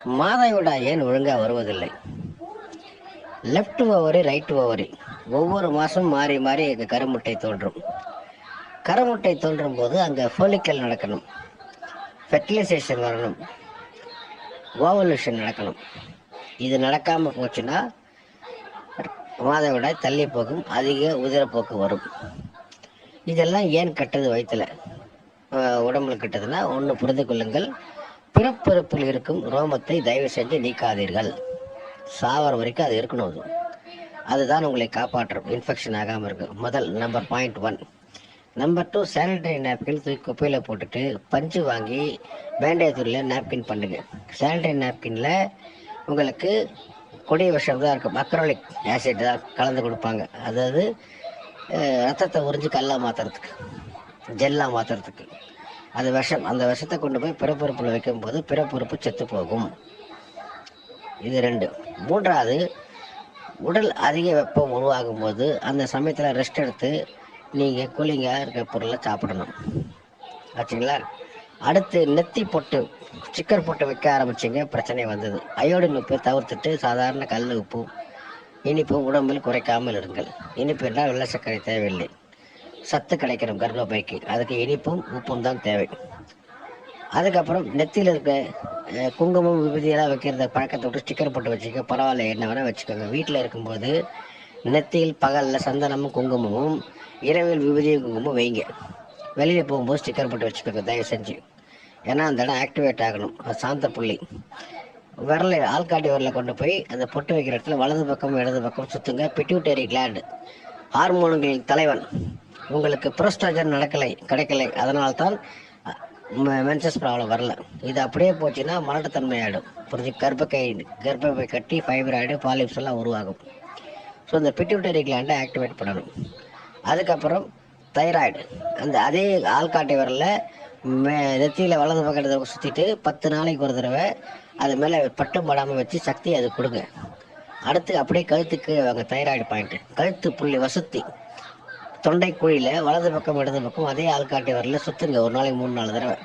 மாதவிடா ஏன் ஒழுங்கா வருவதில்லை? Left ovary right ovary. ஒவ்வொரு மாதம் மாறி மாறி எங்க கருமுட்டை தோன்றும். கருமுட்டை தோன்றும் போது அங்கே ஃபோலிக்கல் நடக்கணும். ஃபெர்டிலைசேஷன் வரணும். ஓவல்யூஷன் நடக்கணும். இது நடக்காமல் போச்சுன்னா மாதவிடாய் தள்ளி போக்கும் அதிக உதிரப்போக்கு வரும். இதெல்லாம் ஏன் கட்டுது வயிற்றுல உடம்புல கட்டுதுன்னா ஒன்று புரிந்து கொள்ளுங்கள். பிறப்பிறப்பில் இருக்கும் ரோமத்தை தயவு செஞ்சு நீக்காதீர்கள். சாவர வரைக்கும் அது இருக்கணும். அது அதுதான் உங்களை காப்பாற்றும். இன்ஃபெக்ஷன் ஆகாமல் இருக்கும் முதல் number point one number two sanitary napkin தூக்கி குப்பையில் போட்டுட்டு பஞ்சு வாங்கி பேண்டேஜூரில் நாப்கின் பண்ணுங்க. சானிடரி நாப்கினில் உங்களுக்கு கொடிய விஷம் தான் இருக்கும். அக்ரோலிக் ஆசிட் தான் கலந்து கொடுப்பாங்க. அதாவது ரத்தத்தை உறிஞ்சு கல்லாக மாற்றுறதுக்கு ஜெல்லாக மாற்றுறதுக்கு அது விஷம் அந்த விஷத்தை கொண்டு போய் பிறப்புறுப்பில் வைக்கும்போது பிறப்புறுப்பு செத்து போகும். இது ரெண்டு. மூன்றாவது உடல் அதிக வெப்பம் உருவாகும் போது அந்த சமயத்தில் ரெஸ்ட் எடுத்து நீங்கள் கூலிங்காக இருக்க பொருளை சாப்பிடணும். ஆச்சுங்களா? அடுத்து நெத்தி பொட்டு சிக்கர் பொட்டு வைக்க ஆரம்பிச்சிங்க பிரச்சனை வந்தது. அயோடின் உப்பை தவிர்த்துட்டு சாதாரண கல் உப்பு இனிப்பு உடம்பில் குறைக்காமல் இருங்கள். இனிப்பு என்றால் வெள்ளை சர்க்கரை தேவையில்லை. சத்து கிடைக்கணும் கர்ப்பப்பைக்கு. அதுக்கு இனிப்பும் உப்பும் தான் தேவை. அதுக்கப்புறம் நெத்தியில் இருக்க குங்குமம் விபதியெல்லாம் வைக்கிறத பழக்கத்தை விட்டு ஸ்டிக்கர் போட்டு வச்சுக்க. பரவாயில்ல என்ன வேணால் வச்சுக்கோங்க. வீட்டில் இருக்கும்போது நெத்தியில் பகலில் சந்தனமும் குங்குமமும் இரவில் விபதியும் குங்குமம் வைங்க. வெளியில் போகும்போது ஸ்டிக்கர் போட்டு வச்சுக்கோங்க தயவு செஞ்சு. ஏன்னா அந்த இடம் ஆக்டிவேட் ஆகணும். சாந்த புள்ளி. விரலை ஆள்காட்டி விரலை கொண்டு போய் அந்த பொட்டு வைக்கிற இடத்துல வலது பக்கம் இடது பக்கம் சுற்றுங்க பிட்யூட்டரி கிளாண்டு ஹார்மோன்களின் தலைவன். உங்களுக்கு புரோஸ்டாஜன் நடக்கலை கிடைக்கலை. அதனால்தான் மென்சஸ் ப்ராப்ளம் வரல. இது அப்படியே போச்சுன்னா மலட்டுத்தன்மை ஆகிடும் புரிஞ்சு கர்ப்பக்கை கர்ப்பப்பை கட்டி ஃபைப்ராய்டு பாலிப்ஸ் எல்லாம் உருவாகும். ஸோ இந்த பிட்யூட்டரி கிளாண்டை ஆக்டிவேட் பண்ணணும். அதுக்கப்புறம் தைராய்டு அந்த அதே ஆள்காட்டி வரல மே நெத்தியில் வலது பக்கத்தை சுற்றிட்டு பத்து நாளைக்கு ஒரு தடவை அது மேலே பட்டும் படாமல் வச்சு சக்தி அது கொடுங்க. அடுத்து அப்படியே கழுத்துக்கு அவங்க தைராய்டு பாயிண்ட்டு கழுத்து புள்ளி வசதி தொண்டை குழியில் வலது பக்கம் இடது பக்கம் அதே ஆள்காட்டி வரல. சுற்றுங்க ஒரு நாளைக்கு மூணு நாலு தடவை.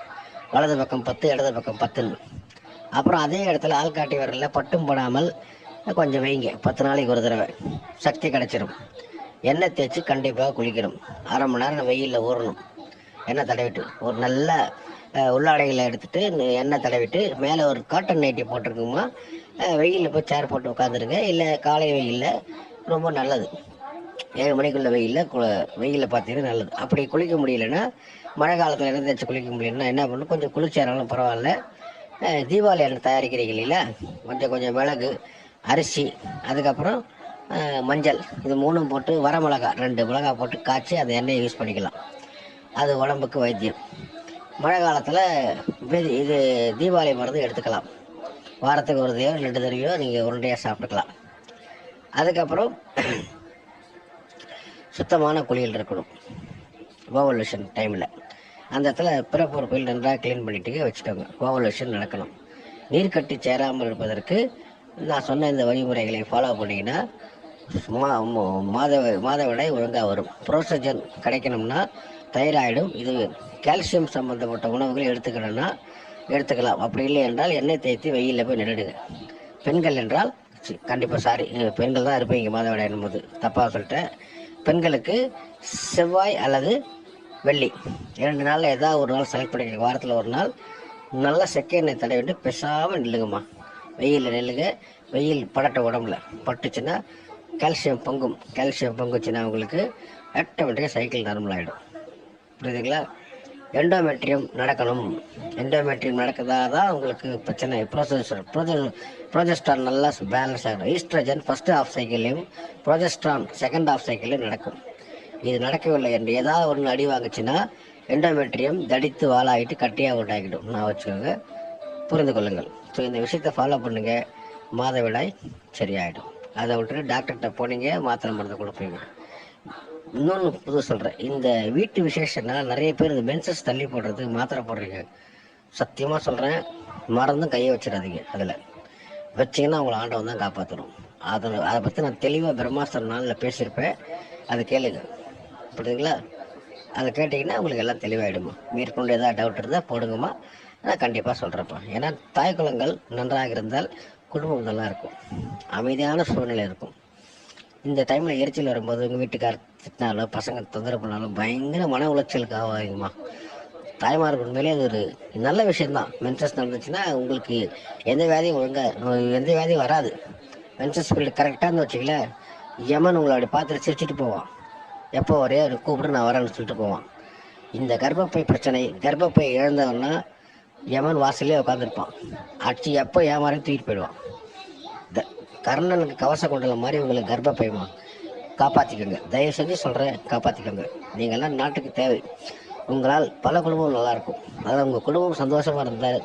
வலது பக்கம் பத்து இடது பக்கம் பத்துன்னு. அப்புறம் அதே இடத்துல ஆள்காட்டி வரல பட்டும் படாமல் கொஞ்சம் வைங்க. பத்து நாளைக்கு ஒரு தடவை. சக்தி கிடச்சிரும். எண்ணெய் தேய்ச்சி கண்டிப்பாக குளிக்கணும். அரை மணி நேரம் வெயிலில் ஊறணும். எண்ணெய் தடவிட்டு ஒரு நல்ல உள்ளாடைகளை எடுத்துட்டு எண்ணெய் தடவிட்டு மேலே ஒரு காட்டன் நைட்டி போட்டிருக்குமா வெயிலில் போய் சேர் போட்டு உட்காந்துருங்க இல்லை காலை வெயிலில் ரொம்ப நல்லது. ஏழு மணிக்குள்ள வெயிலில் கு வெயிலில் பார்த்தீங்கன்னா நல்லது. அப்படி குளிக்க முடியலன்னா மழை காலத்தில் இருந்து வச்சு குளிக்க முடியலன்னா என்ன பண்ணணும்? கொஞ்சம் குளிர்ச்சியானாலும் பரவாயில்ல. தீபாவளி எண்ணெய் தயாரிக்கிறீங்க இல்லைங்களா? கொஞ்சம் கொஞ்சம் மிளகு அரிசி அதுக்கப்புறம் மஞ்சள். இது மூணும் போட்டு வரமிளகா ரெண்டு மிளகா போட்டு காய்ச்சி அந்த எண்ணெயை யூஸ் பண்ணிக்கலாம். அது உடம்புக்கு வைத்தியம். மழை காலத்தில் இது தீபாவளி மருந்து எடுத்துக்கலாம். வாரத்துக்கு ஒரு தடவையோ ரெண்டு தடவையோ நீங்கள் உருண்டையாக சாப்பிட்டுக்கலாம். அதுக்கப்புறம் சுத்தமான குளியல் இருக்கணும். ஓவல்யூஷன் டைமில் அந்த இடத்துல பிறப்புறுப்பில் நன்றாக க்ளீன் பண்ணிட்டு வச்சுக்கோங்க. ஓவல்யூஷன் நடக்கணும். நீர் கட்டி சேராமல் இருப்பதற்கு நான் சொன்ன இந்த வழிமுறைகளை ஃபாலோ பண்ணிங்கன்னா மா ம- மாதவிடாய் ஒழுங்காக வரும். புரோசஜன் கிடைக்கணும்னா தைராய்டும் இது கால்சியம் சம்பந்தப்பட்ட உணவுகளை எடுத்துக்கணும்னா எடுத்துக்கலாம். அப்படி இல்லை என்றால் எண்ணெய் தேய்த்து வெயிலில் போய் நின்றுடுங்க. பெண்கள் என்றால் கண்டிப்பாக சாரி பெண்கள் தான் இருப்பீங்க மாதவிடாய் போது தப்பாக சொல்லிட்டேன். பெண்களுக்கு செவ்வாய் அல்லது வெள்ளி. இரண்டு நாளில் ஏதாவது ஒரு நாள் செலக்ட் பண்ணிக்க வாரத்தில் ஒரு நாள் நல்லா செக்க எண்ணெய் தடவிட்டு பெசாமல் நில்லுங்கம்மா. வெயிலில் நில்லுங்க. வெயில் படட்ட உடம்புல பட்டுச்சுன்னா கால்சியம் பொங்கும். கால்சியம் பொங்குச்சுன்னா உங்களுக்கு ஆட்டோமேட்டிக்காக சைக்கிள் நார்மல் ஆகிடும் புரியுதுங்களா? எண்டோமெட்ரியம் நடக்கணும். எண்டோமெட்ரியம் நடக்குதா தான் உங்களுக்கு பிரச்சனை. ப்ரோசஸ்டர் ப்ரொஜெஸ்டர் நல்லா பேலன்ஸ் ஆகணும். ஈஸ்ட்ரஜன் ஃபஸ்ட்டு ஆஃப் சைக்கிளையும் ப்ரோஜஸ்ட்ரான் செகண்ட் ஆஃப் சைக்கிளையும் நடக்கும். இது நடக்கவில்லை என்று ஏதாவது ஒன்று அடி வாங்குச்சுன்னா எண்டோமெட்ரியம் தடித்து வாழாகிட்டு கட்டியாக உண்டாகிடும் நான் வச்சுக்கோங்க. புரிந்து கொள்ளுங்கள். ஸோ இந்த விஷயத்தை ஃபாலோ பண்ணுங்கள் மாதவிடாய் சரியாயிடும். அதை விட்டுட்டு டாக்டர்கிட்ட போனீங்க மாத்திரை மருந்து கொடுப்பீங்க. இன்னொன்று புது சொல்கிறேன் இந்த வீட்டு விசேஷம்னா நிறைய பேர் இந்த மென்சஸ் தள்ளி போடுறது மாத்திரை போடுறீங்க. சத்தியமாக சொல்கிறேன் மறந்தும் கையை வச்சிடாதீங்க அதில். வச்சிங்கன்னா உங்களை ஆண்டவன் தான் காப்பாற்றணும் அதை அதை பற்றி நான் தெளிவாக பிரம்மாஸ்திரம் நாளில் பேசியிருப்பேன். அதை கேளுங்க. புரியுதுங்களா? அதை கேட்டிங்கன்னா உங்களுக்கு எல்லாம் தெளிவாயிடுமா? மேற்கொண்டு ஏதாவது டவுட் இருந்தால் போடுங்கம்மா. நான் கண்டிப்பாக சொல்கிறேன்ப்பா ஏன்னா தாய் குளங்கள் நன்றாக இருந்தால் குடும்பம் நல்லா இருக்கும். அமைதியான சூழ்நிலை இருக்கும். இந்த டைமில் எரிச்சல் வரும்போது உங்கள் வீட்டுக்கார திட்டினாலும் பசங்க தொந்தரவு பண்ணாலும் பயங்கர மன உளைச்சலுக்கு ஆகுமா தாய்மார்கள் உண்மையிலே அது ஒரு நல்ல விஷயம்தான். மென்சஸ் நடந்துச்சுன்னா உங்களுக்கு எந்த வியாதியும் ஒழுங்காக எந்த வியாதியும் வராது. மென்சஸ் பீரியட் கரெக்டாக இருந்து வச்சுக்கல யமன் உங்களை அப்படி பார்த்துட்டு சிரிச்சிட்டு போவான். எப்போ ஒரே ஒரு கூப்பிட்டு நான் வரேன்னு சொல்லிட்டு போவான். இந்த கர்ப்பப்பை பிரச்சனை கர்ப்பப்பை இழந்தவன்னா யமன் வாசலே உட்காந்துருப்பான் அடிச்சு எப்போ ஏமாறையும் தூக்கிட்டு போயிடுவான். கர்ணனுக்கு கவச குண்டலம் மாதிரி உங்களுக்கு கர்ப்பப்பைமா காப்பாற்றிக்கோங்க தயவு செஞ்சு சொல்கிறேன் காப்பாற்றிக்கோங்க நீங்கள்லாம் நாட்டுக்கு தேவை. உங்களால் பல குடும்பம் நல்லாயிருக்கும். அதாவது உங்கள் குடும்பம் சந்தோஷமாக இருந்தால்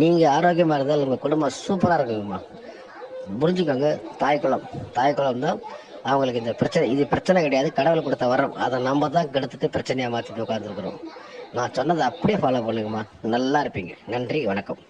நீங்கள் ஆரோக்கியமாக இருந்தால் உங்கள் குடும்பம் சூப்பராக இருக்குங்கம்மா. புரிஞ்சுக்கோங்க தாய்க்குளம் தாய்க்குளம் தான் அவங்களுக்கு இந்த பிரச்சனை. இது பிரச்சனை கிடையாது கடவுள் கொடுத்த வரம். அதை நம்ம தான் கெடுத்துட்டு பிரச்சனையாக மாற்றிட்டு உட்காந்துருக்குறோம் நான் சொன்னதை அப்படியே ஃபாலோ பண்ணுங்கம்மா. நல்லா இருப்பீங்க. நன்றி வணக்கம்.